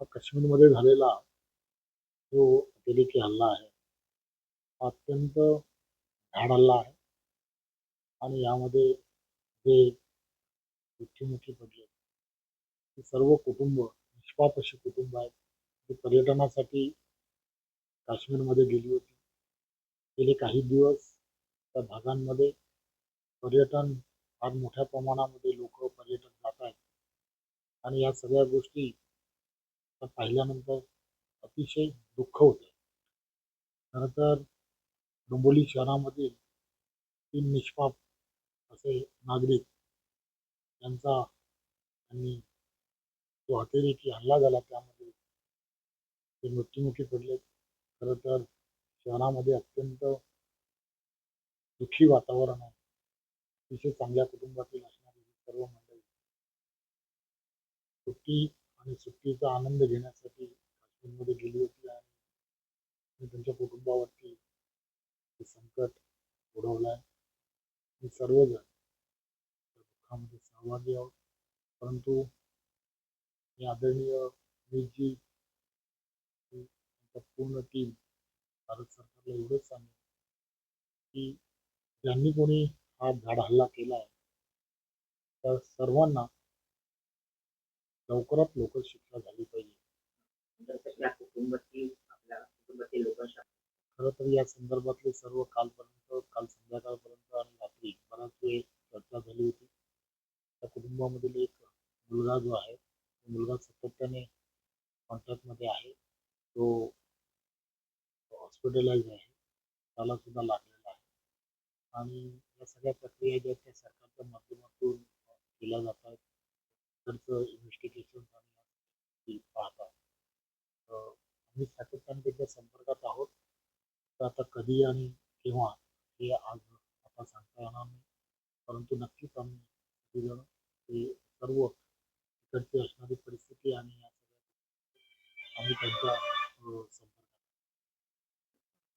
काश्मीरमध्ये झालेला जो अतिरेकी हल्ला आहे हा अत्यंत घाड हल्ला आहे. आणि यामध्ये जे मृत्युमुखी पडले ते सर्व कुटुंब निष्पाप अशी कुटुंब आहेत ती पर्यटनासाठी काश्मीरमध्ये गेली होती. गेले काही दिवस त्या भागांमध्ये पर्यटन फार मोठ्या प्रमाणामध्ये लोक पर्यटन आणि या सगळ्या गोष्टी पाहिल्यानंतर अतिशय दुःख होते. खरं तर डोंबोली शहरामधील तीन निष्पाप असे नागरिक यांचा आणि जो अतिरेकी हल्ला झाला त्यामध्ये ते मृत्युमुखी पडले खरं तर शहरामध्ये अत्यंत दुःखी वातावरण आहे. अतिशय चांगल्या कुटुंबातील असणारी सर्व मंडळी सुट्टी आणि सुट्टीचा आनंद घेण्यासाठी काश्मीरमध्ये गेली होती आणि मी त्यांच्या कुटुंबावरती हे संकट उडवलं आहे मी सर्वजण त्या दुःखामध्ये सहभागी आहोत. परंतु मी आदरणीय मीजी त्यांच्या पूर्ण टीम भारत सरकारला एवढंच सांगेल की ज्यांनी कोणी हा झाड हल्ला केला आहे त्या सर्वांना लवकरात लवकर शिक्षा झाली पाहिजे. कुटुंबातील आपल्या कुटुंबातील लोक खरं तर या संदर्भातले सर्व कालपर्यंत काल संध्याकाळपर्यंत आणि रात्री बराच वेळ चर्चा झाली होती. त्या कुटुंबामधील एक मुलगा जो आहे तो मुलगा सातत्याने कॉन्टॅक्टमध्ये आहे. तो हॉस्पिटलाइज आहे. त्याला सुद्धा लागलेला आहे. आणि या सगळ्या प्रक्रिया ज्या आहेत त्या सरकारच्या माध्यमातून केल्या जात आहेत इन्व्हेस्टिगेशन आणि पाहतात तर आम्ही सातत्याने त्याच्या संपर्कात आहोत. तर आता कधी आणि केव्हा हे आज आता सांगता येणार नाही. परंतु नक्कीच आम्ही सगळेजण ते सर्व तिकडची असणारी परिस्थिती आणि या सगळ्या आम्ही त्यांच्या संपर्क